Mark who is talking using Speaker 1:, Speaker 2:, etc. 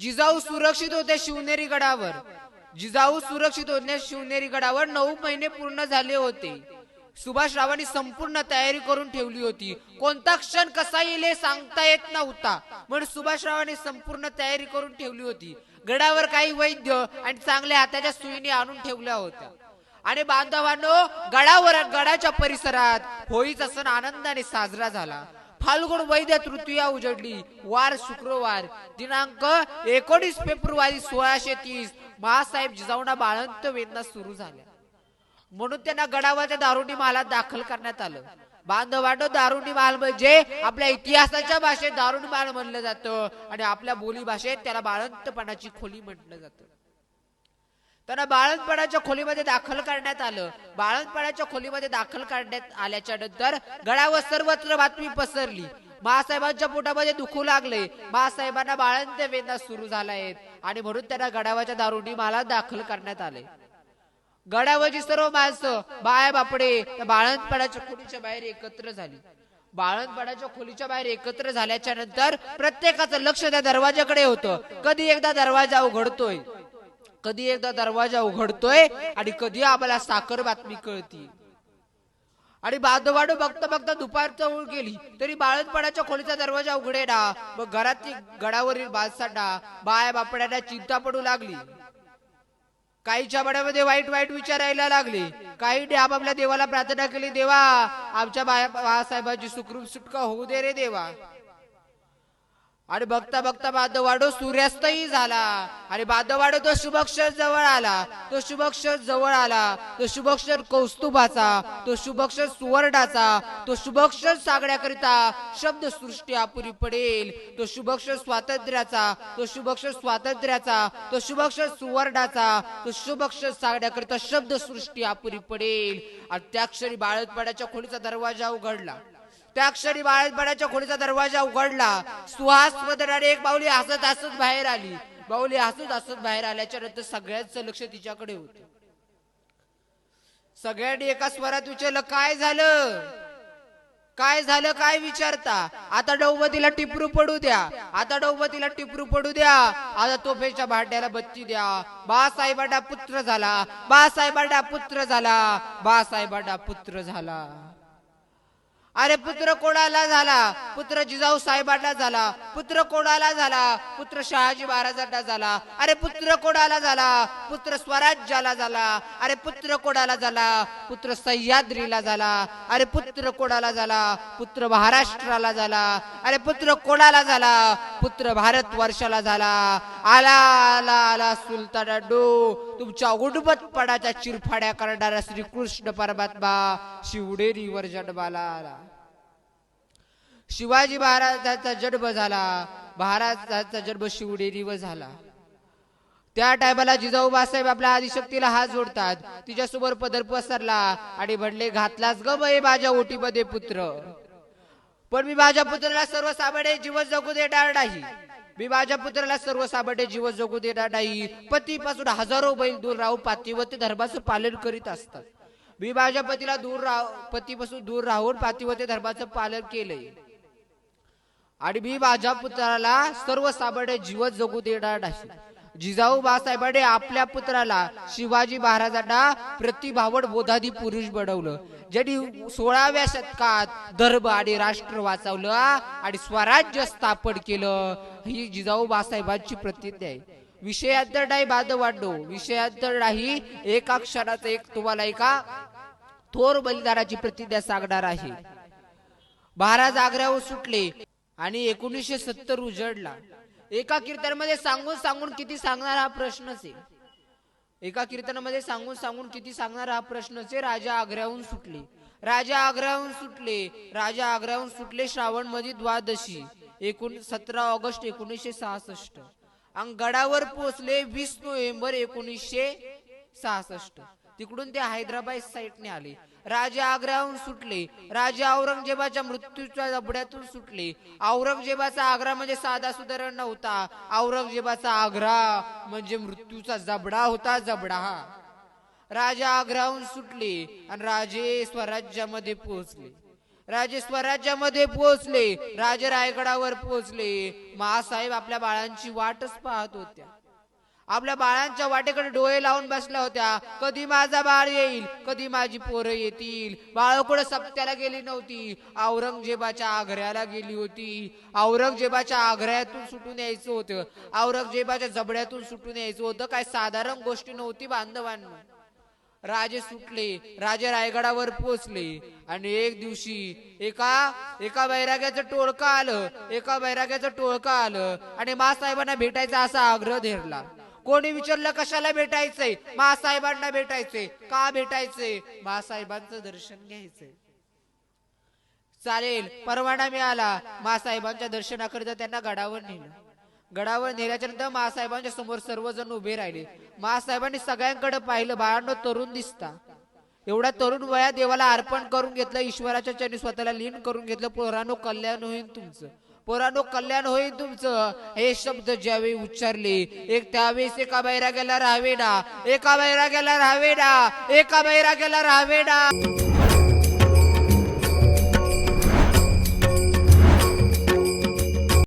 Speaker 1: जिजाऊ सुरक्षित होते शिवनेरी गडावर. जिजाऊ सुरक्षित होते शिवनेरी गडावर नऊ महिने पूर्ण झाले होते. सुभाष रावांनी संपूर्ण तयारी करून ठेवली होती. कोणता क्षण कसा येईल हे सांगता येत नव्हता. म्हणून सुभाष रावांनी संपूर्ण तयारी करून ठेवली होती. गडावर काही वैद्य आणि चांगल्या हाताच्या सुईने आणून ठेवल्या होत्या. आणि बांधवांनो गडावर गडाच्या परिसरात होळीचा सण आनंदाने साजरा झाला. फाल्गुन वैद्य तृतीया उजडली. वार शुक्रवार. दिनांक एकोणीस फेब्रुवारी सोळाशे तीस. महासाहेब जिजाऊना बाळंत वेदना सुरू झाल्या. म्हणून त्यांना गडावरच्या दारुणी महालात दाखल करण्यात आलं. बांधवाडो दारुणी महाल म्हणजे आपल्या इतिहासाच्या भाषेत दारुणी महाल म्हणलं जातं आणि आपल्या बोली भाषेत त्याला बाळंतपणाची खोली म्हटलं जातं. त्यांना बाळंतपणाच्या खोलीमध्ये दाखल करण्यात आलं. बाळंतपणाच्या खोलीमध्ये दाखल करण्यात आल्याच्यानंतर गडावर सर्वत्र बातमी पसरली. महासाहेबांच्या पोटामध्ये दुखू लागले. महासाहेबांना बाळंत वेदना सुरू झाल्या आहेत आणि म्हणून त्यांना गडावाच्या दारुणी मला दाखल करण्यात आले. गडावरची सर्व माणसं बाया बापडे बाळंतपणाच्या खोलीच्या बाहेर एकत्र झाली. बाळंतपणाच्या खोलीच्या बाहेर एकत्र झाल्याच्यानंतर प्रत्येकाचं लक्ष त्या दरवाजाकडे होतं. कधी एकदा दरवाजा उघडतोय. कधी एकदा दरवाजा उघडतोय आणि कधी आम्हाला साखर बातमी कळती. आणि बाधवाडू बघता बघता दुपारचा ओळ गेली तरी बाळंतपणाच्या खोलीचा दरवाजा उघडे ना मग घरातली गडावरील बालसांना बाया बापड्यांना चिंता पडू लागली. काहीच्या बड्यामध्ये वाईट वाईट विचार यायला लागले. काही आपापल्या देवाला प्रार्थना केली देवा आमच्या बाया बाळासाहेबांची सुखरूप सुटका होऊ दे रे देवा. आणि बघता बघता बादवाडो सूर्यास्तही झाला. आणि बादवाडो तो शुभक्षर जवळ आला. तो शुभक्षर जवळ आला. तो शुभक्षर कौस्तुभाचा तो शुभक्षर सुवर्णाचा तो शुभक्षर सांगण्याकरिता शब्द सृष्टी अपुरी पडेल. तो शुभक्षर स्वातंत्र्याचा तो शुभक्षर स्वातंत्र्याचा तो शुभक्षर सुवर्णाचा तो शुभक्षर सांगण्याकरिता शब्द सृष्टी अपुरी पडेल. आणि त्या क्षणी बाळतपणाच्या खोलीचा दरवाजा उघडला. त्या क्षणी बाळाच्या खोलीचा दरवाजा उघडला. सुहास मदनाने एक बाहुली हसत हसत बाहेर आली. बाहुली हसत हसत बाहेर आल्याच्यानंतर सगळ्यांचं लक्ष तिच्याकडे होत. सगळ्यांनी एका स्वरात विचारलं काय झालं? काय झालं? काय विचारता? आता डौमतीला टिपरू पडू द्या. आता डौमतीला टिपरू पडू द्या. आता तोफेच्या भांड्याला बत्ती द्या. बासाहेबांना पुत्र झाला. बासाहेबांना पुत्र झाला. बासाहेबांना पुत्र झाला. अरे पुत्र कोणाला झाला पुत्र जिजाऊ साहेबांना झाला पुत्र कोणाला झाला पुत्र शहाजी महाराजांना झाला. अरे पुत्र कोणाला झाला पुत्र स्वराज्याला झाला. अरे पुत्र कोणाला झाला पुत्र सह्याद्रीला झाला. अरे पुत्र कोणाला झाला पुत्र महाराष्ट्राला झाला. अरे पुत्र कोणाला झाला पुत्र भारत वर्षाला झाला. आला आला आला सुलतान डो तुमच्या उडबतपणाच्या चिरफाड्या करणारा श्रीकृष्ण परमात्मा शिवडेरीवर जन्माला आला. शिवाजी महाराजांचा जन्म झाला. महाराजांचा जन्म शिवडेरीवर झाला. त्या टायमाला जिजाऊ बासाहेब आपल्या आदिशक्तीला हात जोडतात. तिच्यासमोर पदर पसरला आणि म्हणले घातलाच ग बाई माझ्या ओटीमध्ये पुत्र. पण मी माझ्या पुत्राला सर्वसामान्य जीवन जगू देणार नाही. मी माझ्या पुत्राला सर्वसामान्य जीवन जगू देणार नाही. पतीपासून हजारो बैल दूर राहून पातिवती धर्माचं पालन करीत असतात. मी माझ्या पतीला दूर राह पतीपासून दूर राहून पातिवती धर्माचं पालन केलंय. आणि मी माझ्या पुत्राला सर्वसामान्य जीवन जगू देणार नाही. जिजाऊ बासाहेबांनी आपल्या पुत्राला शिवाजी महाराजांना प्रतिभावड बोधादी पुरुष बनवलं. ज्यांनी सोळाव्या शतकात धर्म आणि राष्ट्र वाचवलं आणि स्वराज्य स्थापन केलं ही जिजाऊ बासाहेबांची प्रतिज्ञा आहे. विषयांतर नाही बांधव वाढलो विषयांतर नाही. एका क्षणाचा एक तुम्हाला एका थोर बलिदानाची प्रतिज्ञा सांगणार आहे. महाराज आग्र्यावर सुटले आणि एकोणीसशे सत्तर उजडला एका कीर्तनामध्ये सांगून सांगून किती सांगणार हा प्रश्नच आहे. एका कीर्तनामध्ये सांगून सांगून किती सांगणार हा प्रश्नच आहे. राजा आग्र्याहून सुटले. राजा आग्र्याहून सुटले. राजा आग्र्याहून सुटले श्रावणमध्ये द्वादशी एकूण सतरा ऑगस्ट एकोणीसशे सहासष्ट. आणि गडावर पोहोचले वीस नोव्हेंबर एकोणीसशे सहासष्ट. तिकडून ते हैदराबाद साईडने आले. राजा आग्र्याहून सुटले. राजा औरंगजेबाच्या मृत्यूच्या जबड्यातून सुटले. औरंगजेबाचा आग्रा म्हणजे साधा सुधारण नव्हता. औरंगजेबाचा आग्रा म्हणजे मृत्यूचा जबडा होता जबडा. राजा आग्र्याहून सुटले आणि राजे स्वराज्यामध्ये पोहोचले. राजे स्वराज्यामध्ये पोहोचले. राजे रायगडावर पोहोचले. महासाहेब आपल्या बाळांची वाटच पाहत होत्या. आपल्या बाळांच्या वाटेकडे डोळे लावून बसल्या होत्या. कधी माझा बाळ येईल कधी माझी पोरं येतील. बाळ कुठे सप्त्याला गेली नव्हती. औरंगजेबाच्या आग्र्याला गेली होती. औरंगजेबाच्या आग्र्यातून सुटून यायचं होतं. औरंगजेबाच्या जबड्यातून सुटून यायचं होतं. काय साधारण गोष्टी नव्हती बांधवांना. राजे सुटले राजे रायगडावर पोहोचले. आणि एक दिवशी एका एका बैराग्याचं टोळकं आलं एका बैराग्याचं टोळकं आलं. आणि मासाहेबांना भेटायचा असा आग्रह धरला. कोणी विचारलं कशाला भेटायचंय? मासाहेबांना भेटायचंय. का भेटायचंय? मासाहेबांचं दर्शन घ्यायचंय. चालेल परवाना मिळाला. मासाहेबांच्या दर्शनाकरिता त्यांना गडावर नेलं. गडावर नेल्याच्या नंतर मासाहेबांच्या समोर सर्वजण उभे राहिले. मासाहेबांनी सगळ्यांकडे पाहिलं बाळांनो तरुण दिसता. एवढ्या तरुण वयात देवाला अर्पण करून घेतलं ईश्वराच्या चरणी स्वतःला लीन करून घेतलं पोरानो कल्याण होईल तुमचं. पोरानो कल्याण होईल तुमचं. हे शब्द ज्यावेळी उच्चारले एक त्यावेळेस एका बैरा राहावे ना. एका बैरा राहावे ना. एका बैरा राहावे ना.